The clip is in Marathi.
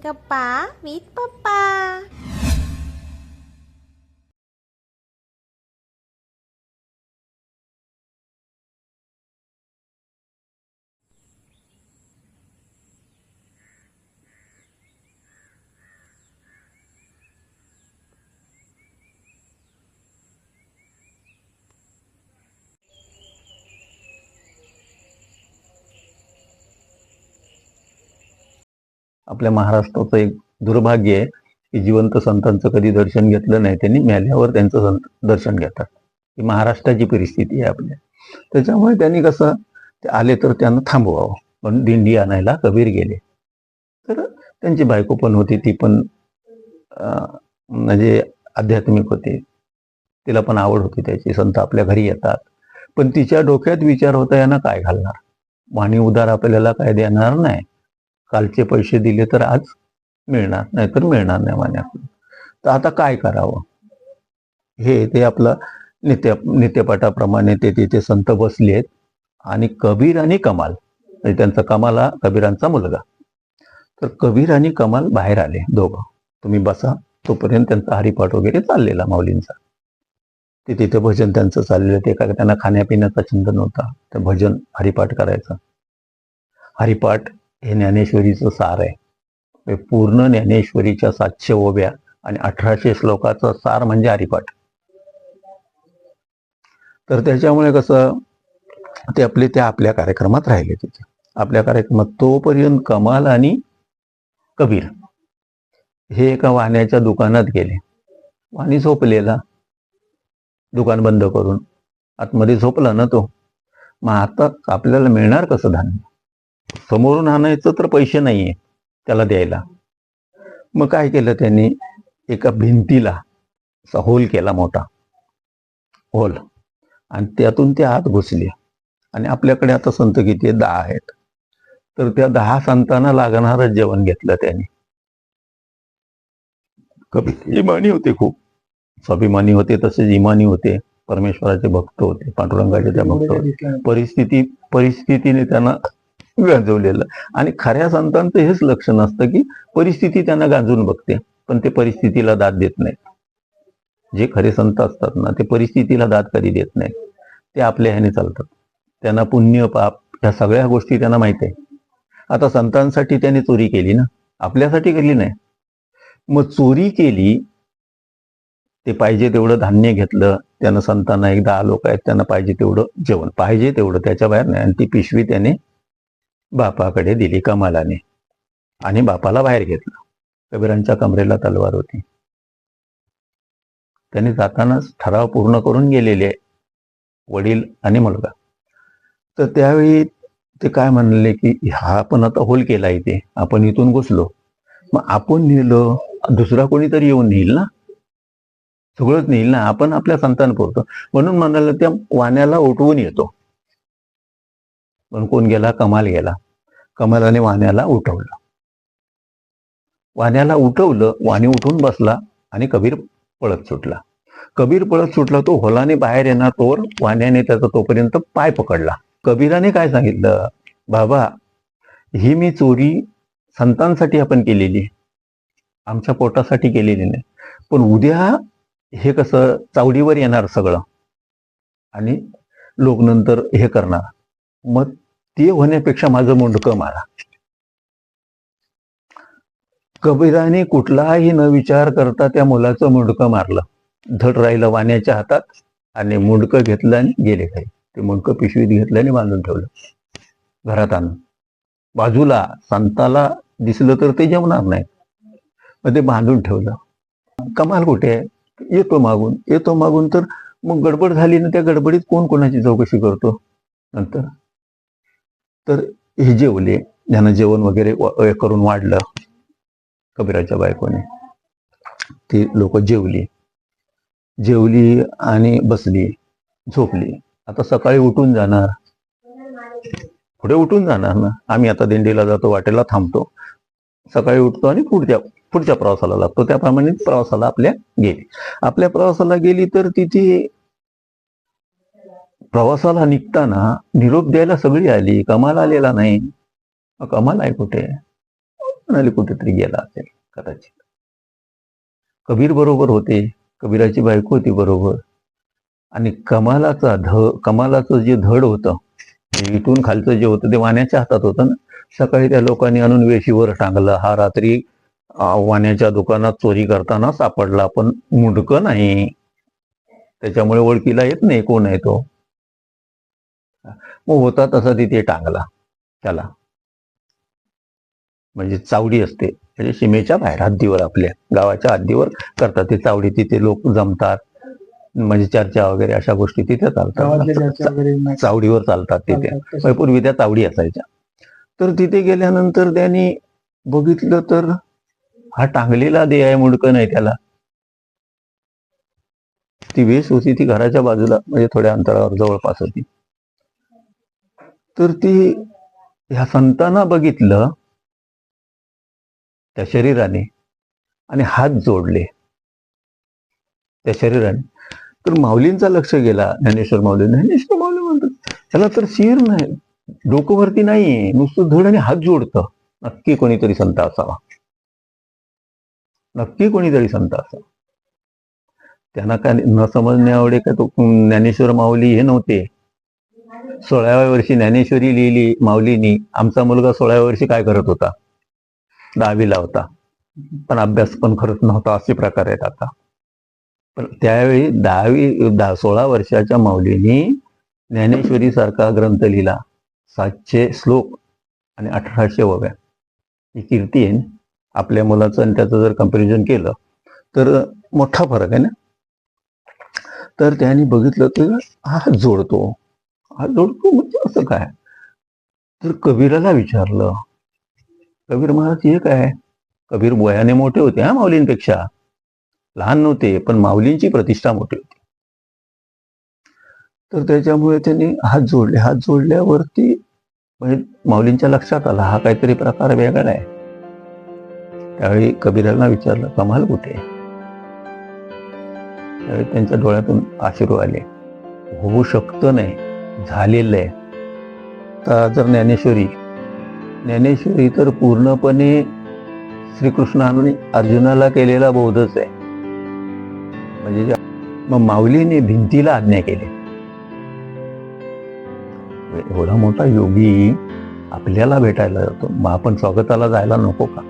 Kepa with Papa. आपल्या महाराष्ट्राचं एक दुर्भाग्य आहे की जिवंत संतांचं कधी दर्शन घेतलं नाही त्यांनी मेल्यावर त्यांचं संत दर्शन घेतात. ही महाराष्ट्राची परिस्थिती आहे आपल्या त्याच्यामुळे त्यांनी कसं ते आले तर त्यांना थांबवावं. पण दिंडी आणायला कबीर गेले. तर त्यांची बायको पण होती ती पण म्हणजे आध्यात्मिक होती. तिला पण आवड होती त्याची. संत आपल्या घरी येतात. पण तिच्या डोक्यात विचार होता यांना काय घालणार? वाणी उदार आपल्याला काय देणार नाही? कालचे पैसे दिले तर आज मिळणार नाहीतर मिळणार नाही माझ्याकडून. तर आता काय करावं? हे ते आपलं नित्य नित्यपाठाप्रमाणे ते तिथे संत बसले आहेत. आणि कबीर आणि कमाल म्हणजे त्यांचा कमाल हा कबीरांचा मुलगा. तर कबीर आणि कमाल बाहेर आले दोघं. तुम्ही बसा तोपर्यंत त्यांचा हरिपाठ वगैरे चाललेला माऊलींचा. ते तिथे भजन त्यांचं चाललेलं ते काय त्यांना खाण्यापिण्याचा छंद नव्हता. तर भजन हरिपाठ करायचं. हरिपाठ हे ज्ञानेश्वरीचं सार आहे. हे पूर्ण ज्ञानेश्वरीच्या सातशे ओव्या आणि अठराशे श्लोकाचा सार म्हणजे हरिपाठ. तर त्याच्यामुळे कसं ते आपले त्या आपल्या कार्यक्रमात राहिले तिथे. आपल्या कार्यक्रमात तोपर्यंत कमाल आणि कबीर हे एका वाण्याच्या दुकानात गेले. वाणी झोपलेला. दुकान बंद करून. आतमध्ये झोपला ना तो. मग आता आपल्याला मिळणार कसं धान्य? समोरून आणायचं तर पैसे नाहीये त्याला द्यायला. मग काय केलं त्यांनी? एका भिंतीला असा होल केला मोठा. होल. आणि त्यातून ते आत घुसले. आणि आपल्याकडे आता संत किती आहेत? दहा आहेत. तर त्या दहा संतांना लागणारं जेवण घेतलं त्यांनी. कभी इमानी होते खूप. स्वाभिमानी होते तसेच इमानी होते. परमेश्वराचे भक्त होते पांडुरंगाचे त्या भक्त होते. परिस्थिती परिस्थितीने त्यांना गाजवलेलं. आणि खऱ्या संतांचं हेच लक्षण असतं की परिस्थिती त्यांना गांजून बघते पण ते परिस्थितीला दाद देत नाहीत. जे खरे संत असतात ना ते परिस्थितीला दाद कधी देत नाहीत. ते आपल्या ह्याने चालतात. त्यांना पुण्य पाप ह्या सगळ्या गोष्टी त्यांना माहिती आहे. आता संतांसाठी त्यांनी चोरी केली ना? आपल्यासाठी केली नाही. मग चोरी केली ते पाहिजे तेवढं धान्य घेतलं त्यानं संतांना एक दहा लोक आहेत त्यांना पाहिजे तेवढं जेवण. पाहिजे तेवढं त्याच्या बाहेर नाही. आणि ती पिशवी त्याने बापाकडे दिली कमालाने. आणि बापाला बाहेर घेतलं. कबीरांच्या कमरेला तलवार होती. त्यांनी जातानाच ठराव पूर्ण करून गेलेले वडील आणि मुलगा. तर त्यावेळी ते काय म्हणले की हा आपण आता होल केला इथे. आपण इथून घुसलो. मग आपण नेलो. दुसरा कोणीतरी येऊन नेईल ना? सगळंच नेईल ना? आपण आपल्या संतान पुरतो म्हणून म्हणाला त्या वाण्याला उठवून येतो. पण कोण गेला? कमाल गेला. कमालाने वाण्याला उठवलं. वाण्याला उठवलं वाणी उठून बसला आणि कबीर पळत सुटला. कबीर पळत सुटला तो होलाने बाहेर येणार तोवर वाण्याने त्याचा तोपर्यंत पाय पकडला. कबीराने काय सांगितलं? बाबा ही मी चोरी संतांसाठी आपण केलेली आमच्या पोटासाठी केलेली नाही. पण उद्या हे कसं चावडीवर येणार सगळं? आणि लोक नंतर हे करणार. मग ते होण्यापेक्षा माझं मुंडकं मारा. कबीराने कुठलाही न विचार करता त्या मुलाचं मुंडकं मारलं. धड राहिलं वाण्याच्या हातात आणि मुंडकं घेतलं आणि गेले काही ते मुंडकं पिशवीत घेतलं आणि बांधून ठेवलं. घरात आणून. बाजूला संताला दिसलं तर ते जेवणार नाही. मग ते बांधून ठेवलं. कमाल कुठे आहे? येतो मागून. येतो मागून तर मग गडबड झाली ना त्या गडबडीत कोण कोणाची चौकशी करतो? नंतर तर हे जेवले. ज्यांना जेवण वगैरे करून वाढलं. कबीराच्या बायकोने. ती लोक जेवली. जेवली आणि बसली. झोपली. आता सकाळी उठून जाणार. पुढे उठून जाणार ना? आम्ही आता दिंडीला जातो वाटेला थांबतो. सकाळी उठतो आणि पुढच्या पुढच्या प्रवासाला लागतो. त्याप्रमाणे प्रवासाला आपल्या गेली. आपल्या प्रवासाला गेली तर तिथे प्रवासाला निघताना निरोप द्यायला सगळी आली कमाल आलेला नाही. कमाल आहे कुठे? म्हणाले कुठेतरी गेला असेल कदाचित. कबीर बरोबर होते. कबीराची बायको होती बरोबर. आणि कमालाचा ध कमालाचं जे धड होतं इथून खालचं जे होतं ते वाण्याच्या हातात होतं ना. सकाळी त्या लोकांनी आणून वेशीवर टांगलं. हा रात्री वाण्याच्या दुकानात चोरी करताना सापडला. पण मुंडकं नाही. त्याच्यामुळे ओळखीला येत नाही कोण आहे तो. मग होता तसा तिथे टांगला. त्याला. म्हणजे चावडी असते. म्हणजे सीमेच्या बाहेर हद्दीवर आपल्या गावाच्या हद्दीवर करतात ते चावडी. तिथे लोक जमतात. म्हणजे चर्चा वगैरे अशा गोष्टी तिथे चालतात. चावडीवर चालतात तिथे. मग पूर्वी त्या चावडी असायच्या. तर तिथे गेल्यानंतर त्यांनी बघितलं तर हा टांगलेला दे आहे मुडकं नाही त्याला. ती वेस होती ती घराच्या बाजूला म्हणजे थोड्या अंतरावर जवळपास होती. तर ती ह्या संतांना बघितलं त्या शरीराने आणि हात जोडले. त्या शरीराने. तर माऊलींचा लक्ष गेला ज्ञानेश्वर माऊली. ज्ञानेश्वर माऊली म्हणतात त्याला तर शिर नाही डोकंवरती नाहीये नुसतं धड आणि हात जोडतं. नक्की कोणीतरी संत असावा. नक्की कोणीतरी संत असावा. त्यांना काय न समजण्या आवडे काय तो ज्ञानेश्वर माऊली हे नव्हते. सोळाव्या वर्षी ज्ञानेश्वरी लिहिली माऊलीनी. आमचा मुलगा सोळाव्या वर्षी काय करत होता? दहावीला होता. पण अभ्यास पण करत नव्हता असे प्रकार आहेत आता. पण त्यावेळी दहावी दहा सोळा वर्षाच्या माऊलीनी ज्ञानेश्वरी सारखा ग्रंथ लिहिला. सातशे श्लोक आणि अठराशे वव्या ही कीर्ती आहे आपल्या मुलाचं आणि त्याचं जर कंपॅरिझन केलं तर मोठा फरक आहे ना? तर त्यांनी बघितलं तर हा जोडतो. हात जोडतो म्हणजे असं काय? तर कबीराला विचारलं. कबीर महाराज हे काय कबीर वयाने मोठे होते हा माऊलींपेक्षा. लहान नव्हते पण माऊलींची प्रतिष्ठा मोठी होती. तर त्याच्यामुळे त्यांनी हात जोडले. हात जोडल्यावरती म्हणजे माऊलींच्या लक्षात आला हा काहीतरी प्रकार वेगळा आहे. त्यावेळी कबीराला विचारलं कमाल कुठे? त्यावेळी त्यांच्या डोळ्यातून आशीर्वाद आले. होऊ शकतं नाही. झालेलं आहे. तर जर ज्ञानेश्वरी ज्ञानेश्वरी तर पूर्णपणे श्रीकृष्णाने अर्जुनाला केलेला बोधच आहे. म्हणजे मग माऊलीने भिंतीला आज्ञा केली. एवढा मोठा योगी आपल्याला भेटायला जातो. मग आपण स्वागताला जायला नको का?